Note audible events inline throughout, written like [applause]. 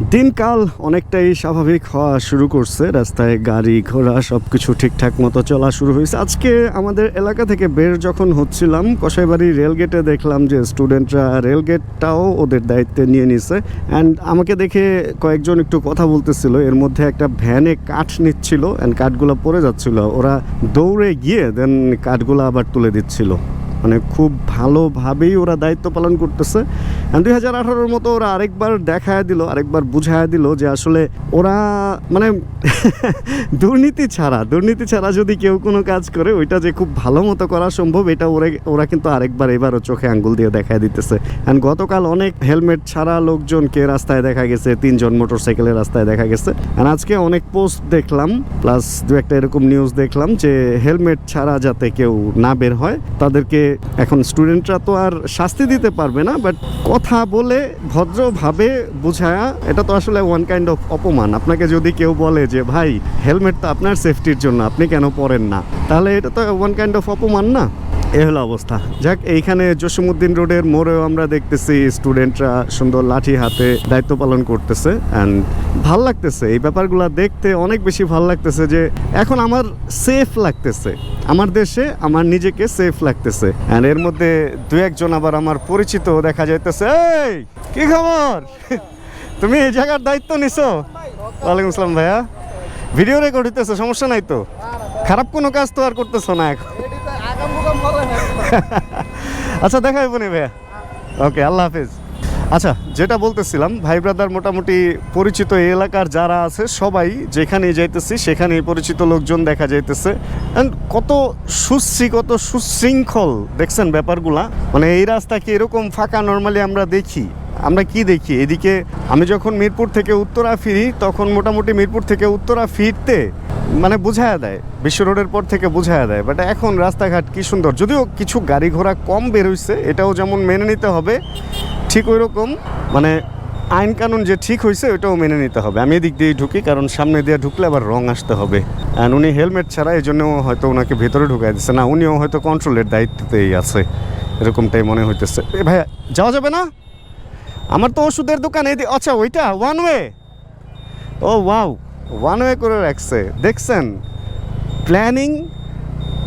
দিনকাল অনেকটাই স্বাভাবিক হওয়া শুরু করছে। রাস্তায় গাড়ি ঘোড়া সব কিছু ঠিকঠাক মতো চলা শুরু হয়েছে। আজকে আমাদের এলাকা থেকে বের যখন হচ্ছিলাম, কসাইবাড়ি রেলগেটে দেখলাম যে স্টুডেন্টরা রেলগেটটাও ওদের দায়িত্বে নিয়ে নিছে। অ্যান্ড আমাকে দেখে কয়েকজন একটু কথা বলতেছিল। এর মধ্যে একটা ভ্যানে কাঠ নিচ্ছিল অ্যান্ড কাঠগুলো পড়ে যাচ্ছিল। ওরা দৌড়ে গিয়ে দেন কাঠগুলো আবার তুলে দিচ্ছিল। মানে খুব ভালোভাবেই ওরা দায়িত্ব পালন করতেছে। দুই হাজার আঠারোর মতো ওরা আরেকবার দেখায় দিল, আরেকবার বুঝায় দিল যে আসলে ওরা মানে [laughs] দুর্নীতি ছাড়া দুর্নীতি ছাড়া যদি কেউ কোনো কাজ করে, ওইটা যে খুব ভালো মতো করা সম্ভব, এটা ওরা ওরা কিন্তু আরেকবার এবারও চোখে আঙ্গুল দিয়ে দেখায় দিতেছে। অ্যান্ড গতকাল অনেক হেলমেট ছাড়া লোকজনকে রাস্তায় দেখা গেছে, তিনজন মোটর সাইকেলের রাস্তায় দেখা গেছে। অ্যান্ড আজকে অনেক পোস্ট দেখলাম, প্লাস দু একটা এরকম নিউজ দেখলাম যে হেলমেট ছাড়া যাতে কেউ না বের হয়, তাদেরকে এখন স্টুডেন্টরা তো আর শাস্তি দিতে পারবে না বাট কথা বলে ভদ্রভাবে বুঝায়া, এটা তো আসলে ওয়ান কাইন্ড অফ অপমান। আপনাকে যদি কেউ বলে যে, ভাই হেলমেট তো আপনার সেফটির জন্য, আপনি কেন পরেন না? তাহলে এটা তো ওয়ান কাইন্ড অফ অপমান না? এ হলো অবস্থা। যাক, এইখানে জসিমুদ্দিন রোডের মোড়েও আমরা দেখতেছি স্টুডেন্টরা সুন্দর লাঠি হাতে দায়িত্ব পালন করতেছে অ্যান্ড ভালো লাগতেছে। এই ব্যাপারগুলো দেখতে অনেক বেশি ভালো লাগতেছে যে এখন আমার সেফ লাগতেছে। আমার দেশে আমার নিজেকে সেফ লাগতেছে। অ্যান্ড এর মধ্যে দু একজন আবার আমার পরিচিত দেখা যাইতেছে। এই, কি খবর? তুমি এই জায়গার দায়িত্ব নিছো? ওয়ালাইকুম আসসালাম ভাইয়া। ভিডিও রেকর্ড হইতেছে, সমস্যা নাই তো? খারাপ কোনো কাজ তো আর করতেছো না এখন? [laughs] আচ্ছা দেখা হইব ভাইয়া। ওকে আল্লাহ হাফিজ। আচ্ছা যেটা বলতেছিলাম, ভাই ব্রাদার মোটামুটি পরিচিত এলাকার যারা আছে, সবাই যেখানেই যাইতেছি, সেখানেই পরিচিত লোকজন দেখা যাইতেছে। অ্যান্ড কত সুশ্রী, কত সুশৃঙ্খল, দেখছেন ব্যাপারগুলা? মানে এই রাস্তা কি এরকম ফাঁকা নর্মালি আমরা দেখি? আমরা কি দেখি? এদিকে আমি যখন মিরপুর থেকে উত্তরা ফিরি, তখন মোটামুটি মিরপুর থেকে উত্তরা ফিরতে মানে বুঝায়া দেয়। বিশ্ব রোডের পর থেকে বুঝায়া দেয়। বাট এখন রাস্তাঘাট কি সুন্দর। যদিও কিছু গাড়ি ঘোড়া কম বের হইছে এটাও যেমন মেনে নিতে হবে, ঠিক ওই রকম মানে আইন কানুন যে ঠিক হয়েছে ওটাও মেনে নিতে হবে। আমি এদিক দিয়ে ঢুকি, কারণ সামনে দিয়ে ঢুকলে আবার রং আসতে হবে। অ্যান্ড উনি হেলমেট ছাড়া এই জন্য হয়তো ওনাকে ভেতরে ঢুকাই দিচ্ছে না, উনিও হয়তো কন্ট্রোলের দায়িত্বতেই আছে। এরকমটাই মনে হইতেছে। এ ভাইয়া, যাওয়া যাবে না? আমার তো ওষুধের দোকান এই আচ্ছা ওইটা ওয়ান ওয়ে ও ওয়াও ওয়ান ওয়ে করে রাখছে। দেখছেন প্ল্যানিং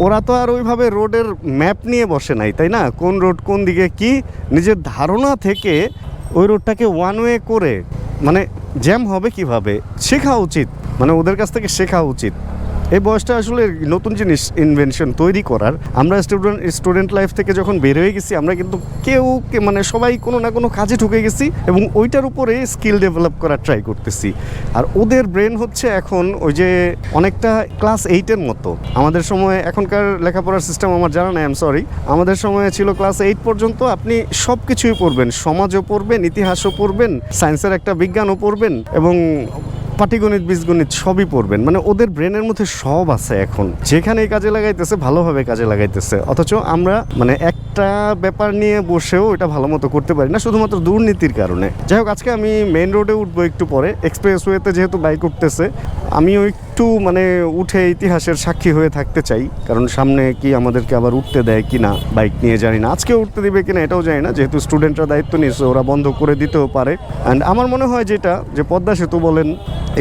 ওরা তো আর ওইভাবে রোডের ম্যাপ নিয়ে বসে নাই, তাই না? কোন রোড কোন দিকে কি? নিজের ধারণা থেকে ওই রোডটাকে ওয়ান ওয়ে করে মানে জ্যাম হবে কীভাবে? শেখা উচিত মানে ওদের কাছ থেকে শেখা উচিত। এই বয়সটা আসলে নতুন জিনিস ইনভেনশন তৈরি করার। আমরা স্টুডেন্ট স্টুডেন্ট লাইফ থেকে যখন বের হয়ে গেছি, আমরা কিন্তু কেউ মানে সবাই কোনো না কোনো কাজে ঢুকে গেছি এবং ওইটার উপরে স্কিল ডেভেলপ করার ট্রাই করতেছি। আর ওদের ব্রেন হচ্ছে এখন ওই যে অনেকটা ক্লাস এইটের মতো। আমাদের সময় এখনকার লেখাপড়ার সিস্টেম আমার জানা নাই আম সরি আমাদের সময় ছিল ক্লাস এইট পর্যন্ত আপনি সব কিছুই পড়বেন। সমাজও পড়বেন, ইতিহাসও পড়বেন সায়েন্সের একটা বিজ্ঞানও পড়বেন এবং পাটিগণিত, বীজগণিত সবই পড়বেন। মানে ওদের ব্রেনের মধ্যে সব আছে এখন। যেখানে কাজে লাগাইতেছে, ভালোভাবে কাজে লাগাইতেছে। অথচ আমরা মানে একটা ব্যাপার নিয়ে বসেও এটা ভালো মতো করতে পারি না, শুধুমাত্র দুর্নীতির কারণে। যাই হোক, আজকে আমি মেন রোডে উঠবো একটু পরে। এক্সপ্রেসওয়েতে যেহেতু বাইক উঠতেছে আমিও একটু মানে উঠে ইতিহাসের সাক্ষী হয়ে থাকতে চাই, কারণ সামনে কি আমাদেরকে আবার উঠতে দেয় কি না বাইক নিয়ে জানি না। আজকে উঠতে দিবে কিনা এটাও জানি না, যেহেতু স্টুডেন্টরা দায়িত্ব নিয়েছে, ওরা বন্ধ করে দিতেও পারে। অ্যান্ড আমার মনে হয় যেটা, যে পদ্মা সেতু বলেন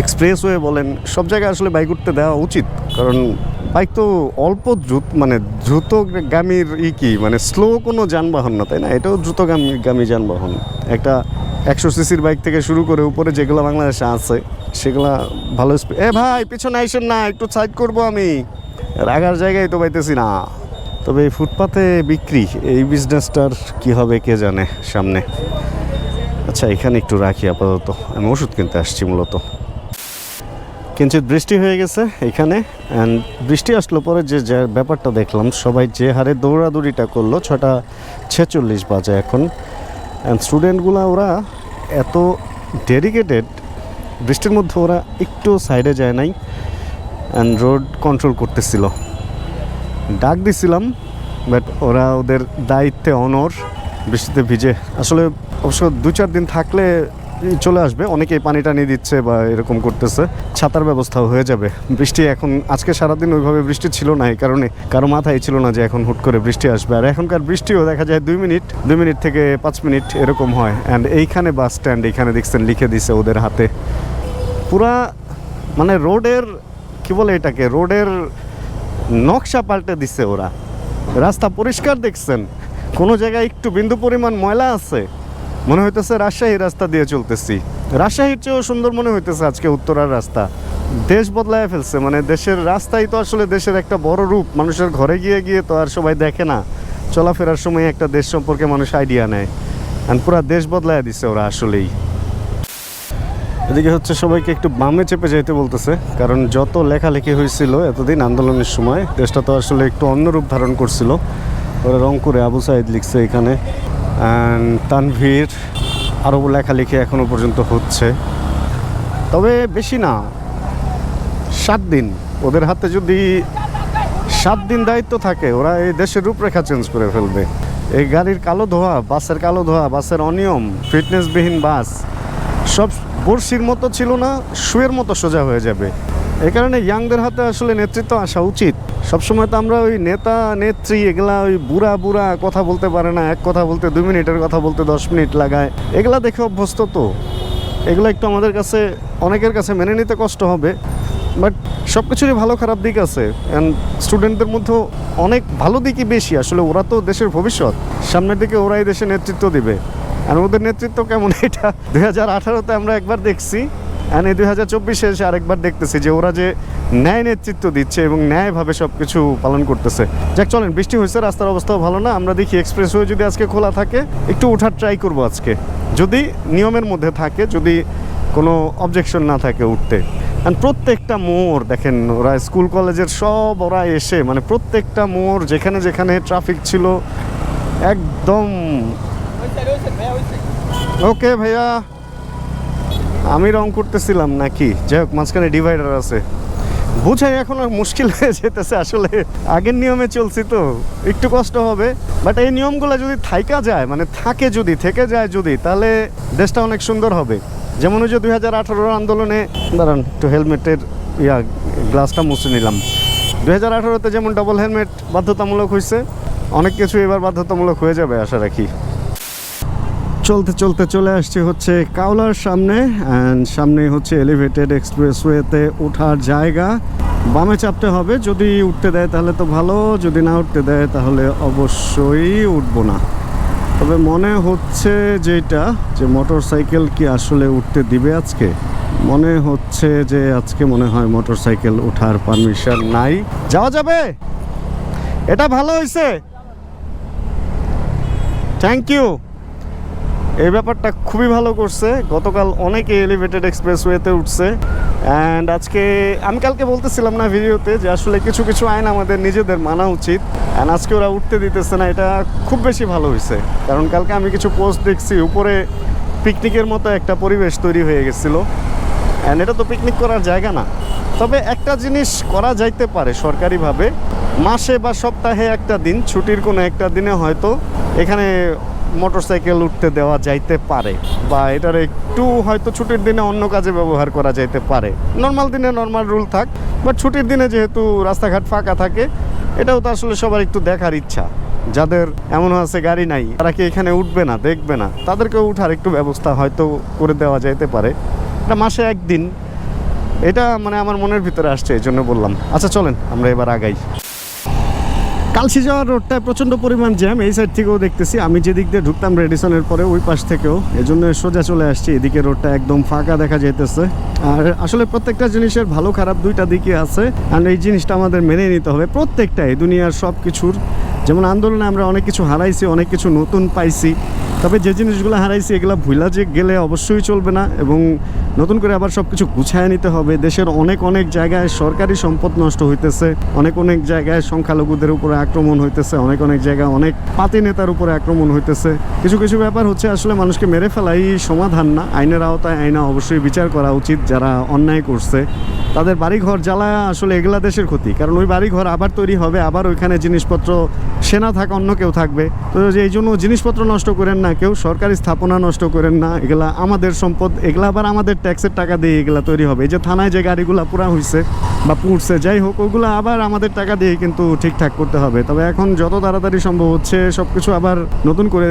এক্সপ্রেস এক্সপ্রেসওয়ে বলেন, সব জায়গায় আসলে বাইক উঠতে দেওয়া উচিত। কারণ বাইক তো অল্প দ্রুত মানে দ্রুতগামীর ই কি মানে স্লো কোনো যানবাহন না, তাই না? এটাও দ্রুতগামী, গামী যানবাহন। একটা একশো সিসির বাইক থেকে শুরু করে উপরে যেগুলো বাংলাদেশে আছে, সেগুলা ভালো এ ভাই, পিছনে আইসেন না, একটু সাইড করব আমি। রাগার জায়গায় তো পাইতেছি না। তবে এই ফুটপাতে বিক্রি, এই বিজনেসটার কি হবে কে জানে সামনে। আচ্ছা এখানে একটু রাখি আপাতত। আমি ওষুধ কিনতে আসছি মূলত। কিঞ্চিত বৃষ্টি হয়ে গেছে এখানে অ্যান্ড বৃষ্টি আসলো পরে যে ব্যাপারটা দেখলাম, সবাই যে হারে দৌড়াদৌড়িটা করল, ছটা ছেচল্লিশ বাজে এখন। অ্যান্ড স্টুডেন্টগুলো ওরা এত ডেডিকেটেড বৃষ্টির মধ্যে ওরা একটু সাইডে যায় নাই অ্যান্ড রোড কন্ট্রোল করতেছিল। ডাক দিছিলাম বাট ওরা ওদের দায়িত্বে অনর বৃষ্টিতে ভিজে। আসলে অবশ্য দু চার দিন থাকলে চলে আসবে। অনেকেই পানি টানি দিচ্ছে বা এরকম করতেছে। ছাতার ব্যবস্থাও হয়ে যাবে। বৃষ্টি এখন, আজকে সারাদিন ওইভাবে বৃষ্টি ছিল না এই কারণে। কারও মাথায় ছিল না যে এখন হুট করে বৃষ্টি আসবে। আর এখনকার বৃষ্টিও দেখা যায় দুই মিনিট দুই মিনিট থেকে পাঁচ মিনিট এরকম হয়। অ্যান্ড এইখানে বাস স্ট্যান্ড এইখানে দেখছেন লিখে দিছে ওদের হাতে। পুরা মানে রোডের, কি বলে এটাকে? রোডের নকশা পাল্টে দিছে ওরা। রাস্তা পরিষ্কার দেখছেন। কোনো জায়গায় একটু বিন্দু পরিমাণ ময়লা আছে। মনে হইতেছে রাজশাহী রাস্তা দিয়ে চলতেছি। রাজশাহীর চেয়েও সুন্দর মনে হইতেছে আজকে উত্তরার রাস্তা। দেশ বদলায় ফেলছে মানে দেশের রাস্তাই তো আসলে দেশের একটা বড় রূপ। মানুষের ঘরে গিয়ে গিয়ে তো আর সবাই দেখে না। চলাফেরার সময় একটা দেশ সম্পর্কে মানুষ আইডিয়া নেয়। আর পুরা দেশ বদলায় দিছে ওরা আসলেই। এদিকে হচ্ছে সবাইকে একটু বামে চেপে যেতে বলতেছে, কারণ যত লেখালেখি হয়েছিল এতদিন আন্দোলনের সময়, দেশটা তো আসলে একটু অন্য রূপ ধারণ করছিল। ওরা রংপুরে আবু সাইদ লিখছে এখানে। অ্যান্ড তানভীর আরও লেখালেখি এখনও পর্যন্ত হচ্ছে। তবে বেশি না, সাত দিন। ওদের হাতে যদি সাত দিন দায়িত্ব থাকে, ওরা এই দেশের রূপরেখা চেঞ্জ করে ফেলবে। এই গাড়ির কালো ধোয়া, বাসের কালো ধোয়া, বাসের অনিয়ম ফিটনেসবিহীন বাস, সব বড়শির মতো ছিল না, শুয়ের মতো সোজা হয়ে যাবে। এই কারণে ইয়াংদের হাতে আসলে নেতৃত্ব আসা উচিত। সবসময় তো আমরা ওই নেতা, নেত্রী এগুলা ওই বুড়া বুড়া কথা বলতে পারে না, এক কথা বলতে দুই মিনিটের কথা বলতে দশ মিনিট লাগায়। এগুলা দেখে অভ্যস্ত তো। এগুলো একটু আমাদের কাছে, অনেকের কাছে মেনে নিতে কষ্ট হবে। বাট সব কিছুরই ভালো খারাপ দিক আছে। অ্যান্ড স্টুডেন্টদের মধ্যেও অনেক ভালো দিকই বেশি। আসলে ওরা তো দেশের ভবিষ্যৎ। সামনের দিকে ওরাই দেশে নেতৃত্ব দিবে। আর ওদের নেতৃত্ব কেমন? [laughs] এটা দুই হাজার আঠারোতে আমরা একবার দেখছি। অ্যান্ড এই দুই হাজার চব্বিশে এসে আরেকবার দেখতেছি যে ওরা যে ন্যায় নেতৃত্ব দিচ্ছে এবং ন্যায়ভাবে সব কিছু পালন করতেছে। যাক চলেন বৃষ্টি হয়েছে রাস্তার অবস্থাও ভালো না। আমরা দেখি এক্সপ্রেস হয়ে যদি আজকে খোলা থাকে একটু ওঠার ট্রাই করব আজকে। যদি নিয়মের মধ্যে থাকে যদি কোনো অবজেকশন না থাকে উঠতে। আর প্রত্যেকটা মোড় দেখেন ওরা স্কুল কলেজের সব ওরা এসে মানে প্রত্যেকটা মোড় যেখানে যেখানে ট্রাফিক ছিল একদম ওকে ভাইয়া। আমি রং করতেছিলাম নাকি? যাই হোক, মাঝখানে ডিভাইডার আছে। বুঝাই এখন মুশকিল হয়ে যেতেছে আসলে। আগের নিয়মে চলছি তো, একটু কষ্ট হবে। বাট এই নিয়মগুলো যদি থাইকা যায় মানে থাকে যদি, থেকে যায় যদি, তাহলে দেশটা অনেক সুন্দর হবে। যেমন ওই যে দুই হাজার আঠারোর আন্দোলনে, দাঁড়ান, একটু হেলমেটের ইয়া, গ্লাসটা মুছে নিলাম। দুই হাজার আঠারোতে যেমন ডবল হেলমেট বাধ্যতামূলক হয়েছে অনেক কিছু এবার বাধ্যতামূলক হয়ে যাবে, আশা রাখি। চলতে চলতে চলে আসছে হচ্ছে কাওলার সামনে অ্যান্ড সামনে হচ্ছে এলিভেটেড এক্সপ্রেসওয়েতে ওঠার জায়গা। বামে চাপতে হবে, যদি উঠতে দেয় তাহলে তো ভালো, যদি না উঠতে দেয় তাহলে অবশ্যই উঠবো না। তবে মনে হচ্ছে যেটা, যে মোটর সাইকেল কি আসলে উঠতে দিবে আজকে? মনে হচ্ছে যে আজকে মনে হয় মোটর সাইকেল ওঠার পারমিশন নাই। যাওয়া যাবে! এটা ভালো হয়েছে থ্যাংক ইউ এই ব্যাপারটা খুবই ভালো করছে। গতকাল অনেকে এলিভেটেড এক্সপ্রেসওয়েতে উঠছে। অ্যান্ড আজকে আমি কালকে বলতেছিলাম না ভিডিওতে যে আসলে কিছু কিছু আইন আমাদের নিজেদের মানা উচিত। অ্যান্ড আজকে ওরা উঠতে দিতেছে না, এটা খুব বেশি ভালো হয়েছে। কারণ কালকে আমি কিছু পোস্ট দেখছি, উপরে পিকনিকের মতো একটা পরিবেশ তৈরি হয়ে গেছিল। অ্যান্ড এটা তো পিকনিক করার জায়গা না। তবে একটা জিনিস করা যাইতে পারে সরকারিভাবে। মাসে বা সপ্তাহে একটা দিন, ছুটির কোনো একটা দিনে হয়তো এখানে মোটরসাইকেল উঠতে দেওয়া যাইতে পারে বা এটার একটু হয়তো ছুটির দিনে অন্য কাজে ব্যবহার করা যাইতে পারে। নর্মাল দিনে নর্মাল রুল থাক বাট ছুটির দিনে যেহেতু রাস্তাঘাট ফাঁকা থাকে, এটাও তো আসলে সবার একটু দেখার ইচ্ছা। যাদের এমন আছে গাড়ি নাই, তারা কি এখানে উঠবে না, দেখবে না? তাদেরকে উঠার একটু ব্যবস্থা হয়তো করে দেওয়া যাইতে পারে। এটা মাসে একদিন। এটা মানে আমার মনের ভিতরে আসছে এই জন্য বললাম। আচ্ছা চলেন, আমরা এবার আগাই। কালসি যাওয়ার রোডটায় প্রচণ্ড পরিমাণ জ্যাম এই সাইড থেকেও দেখতেছি। আমি যেদিক দিয়ে ঢুকতাম রেডিসনের পরে ওই পাশ থেকেও। এই জন্য সোজা চলে আসছি, এদিকে রোডটা একদম ফাঁকা দেখা যাইতেছে। আর আসলে প্রত্যেকটা জিনিসের ভালো খারাপ দুইটা দিকই আছে। আর এই জিনিসটা আমাদের মেনে নিতে হবে প্রত্যেকটাই দুনিয়ার সব কিছুর যেমন আন্দোলনে আমরা অনেক কিছু হারাইছি, অনেক কিছু নতুন পাইছি। তবে যে জিনিসগুলো হারাইছি, এগুলো ভুলা যে গেলে অবশ্যই চলবে না এবং নতুন করে আবার সব কিছু গুছায় নিতে হবে। দেশের অনেক অনেক জায়গায় সরকারি সম্পদ নষ্ট হইতেছে, অনেক অনেক জায়গায় সংখ্যালঘুদের উপরে আক্রমণ হইতেছে, অনেক অনেক জায়গায় অনেক পাতি নেতার উপরে আক্রমণ হইতেছে। কিছু কিছু ব্যাপার হচ্ছে আসলে মানুষকে মেরে ফেলাই সমাধান না। আইনের আওতায় আইনা অবশ্যই বিচার করা উচিত যারা অন্যায় করছে। তাদের বাড়িঘর জ্বালা আসলে এগুলা দেশের ক্ষতি। কারণ ওই বাড়িঘর আবার তৈরি হবে, আবার ওইখানে জিনিসপত্র, সেনা থাকা, অন্য কেউ থাকবে। তো এই জন্য জিনিসপত্র নষ্ট করেন না কেউ সরকারি স্থাপনা নষ্ট করেন না, এগুলা আমাদের সম্পদ, এগুলা আবার আমাদের ট্যাক্সের টাকা দিয়ে এগুলা তৈরি হবে। এই যে থানায় যে গাড়িগুলো পুরা হয়েছে বা পুড়ছে, যাই হোক, ওগুলো আবার আমাদের টাকা দিয়ে কিন্তু ঠিকঠাক করতে হবে। তবে এখন যত তাড়াতাড়ি সম্ভব হচ্ছে সব কিছু আবার নতুন করে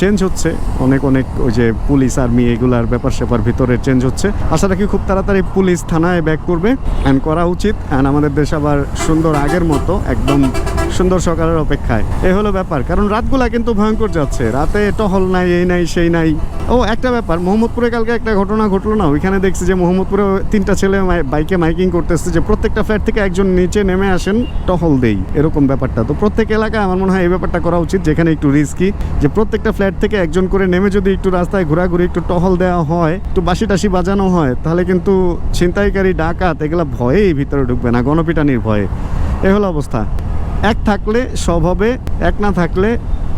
চেঞ্জ হচ্ছে। অনেক অনেক ওই যে পুলিশ, আর্মি এগুলার ব্যাপার স্যাপার ভিতরে চেঞ্জ হচ্ছে। আশা রাখি খুব তাড়াতাড়ি পুলিশ থানায় ব্যাক করবে অ্যান্ড করা উচিত। অ্যান্ড আমাদের দেশ আবার সুন্দর আগের মতো, একদম সুন্দর সকালের অপেক্ষায়। এই হলো ব্যাপার। কারণ রাতগুলা কিন্তু ভয়ঙ্কর যাচ্ছে। রাতে টহল নাই, এই নাই, সেই নাই। ও, একটা ব্যাপার, মোহাম্মদপুরে কালকে একটা ঘটনা ঘটলো না? ওইখানে দেখছি যে মোহাম্মদপুরে তিনটা ছেলে বাইকে মাইকিং করতেছে যে প্রত্যেকটা ফ্ল্যাট থেকে একজন নিচে নেমে আসেন, টহল দেই, এরকম ব্যাপারটা। তো প্রত্যেক এলাকায় আমার মনে হয় এই ব্যাপারটা করা উচিত, যেখানে একটু রিস্কি যে প্রত্যেকটা ফ্ল্যাট থেকে একজন করে নেমে যদি একটু রাস্তায় ঘোরাঘুরি, একটু টহল দেওয়া হয়, একটু বাসি টাসি বাজানো হয়, তাহলে কিন্তু ছিনতাইকারী, ডাকাত, এগুলো ভয়েই ভিতরে ঢুকবে না, গণপিটানির ভয়ে। এ হলো অবস্থা। এক থাকলে সব হবে, এক না থাকলে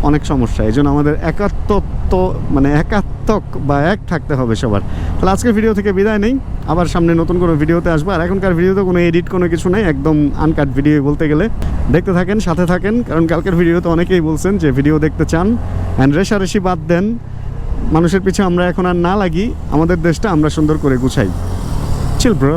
অনেক সমস্যা, এই জন্য আমাদের একাত্মত্ব মানে একাত্মক বা এক থাকতে হবে সবার। তাহলে আজকের ভিডিও থেকে বিদায় নেই, আবার সামনে নতুন কোনো ভিডিওতে আসব। আর এখনকার ভিডিওতে কোনো এডিট কোনো কিছু নেই, একদম আনকাট ভিডিও বলতে গেলে। দেখতে থাকেন, সাথে থাকেন, কারণ কালকের ভিডিওতে অনেকেই বলছেন যে ভিডিও দেখতে চান। অ্যান্ড রেশারেশি বাদ দেন। মানুষের পিছনে আমরা এখন আর না লাগি, আমাদের দেশটা আমরা সুন্দর করে গুছাই। চিল ব্রো